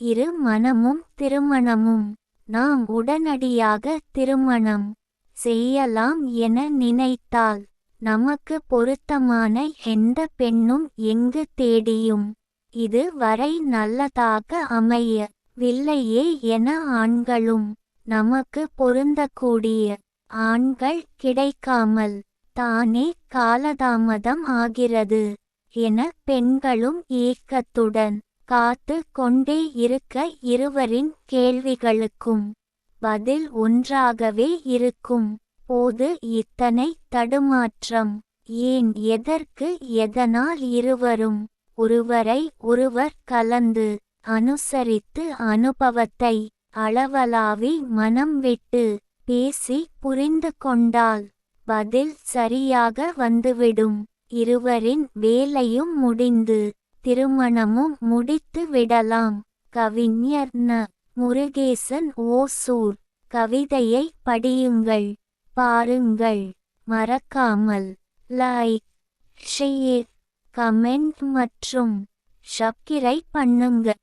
இரு மனமும் திருமணமும். நாம் உடனடியாக திருமணம் செய்யலாம் என நினைத்தால் நமக்கு பொருத்தமான எந்த பெண்ணும் எங்கு தேடியும் இது வரை நல்லதாக அமைய வில்லையே என ஆண்களும் நமக்கு பொருந்தக்கூடிய ஆண்கள் கிடைக்காமல் தானே காலதாமதம் ஆகிறது என பெண்களும் ஏக்கத்துடன் காத்து கொண்டே இருக்க இருவரின் கேள்விகளுக்கும் பதில் ஒன்றாகவே இருக்கும். போது இத்தனை தடுமாற்றம். ஏன் எதற்கு எதனால் இருவரும்? ஒருவரை ஒருவர் கலந்து அனுசரித்து அனுபவத்தை அளவலாவி மனம் விட்டு பேசி புரிந்து கொண்டால் பதில் சரியாக வந்துவிடும். இருவரின் வேலையும் முடிந்து திருமணமும் முடித்து விடலாம். கவிஞர் ந. முருகேசன் ஓசூர். கவிதையை படியுங்கள். பாருங்கள். மறக்காமல் லைக் ஷேர் கமெண்ட் மற்றும் சப்கிரை பண்ணுங்க.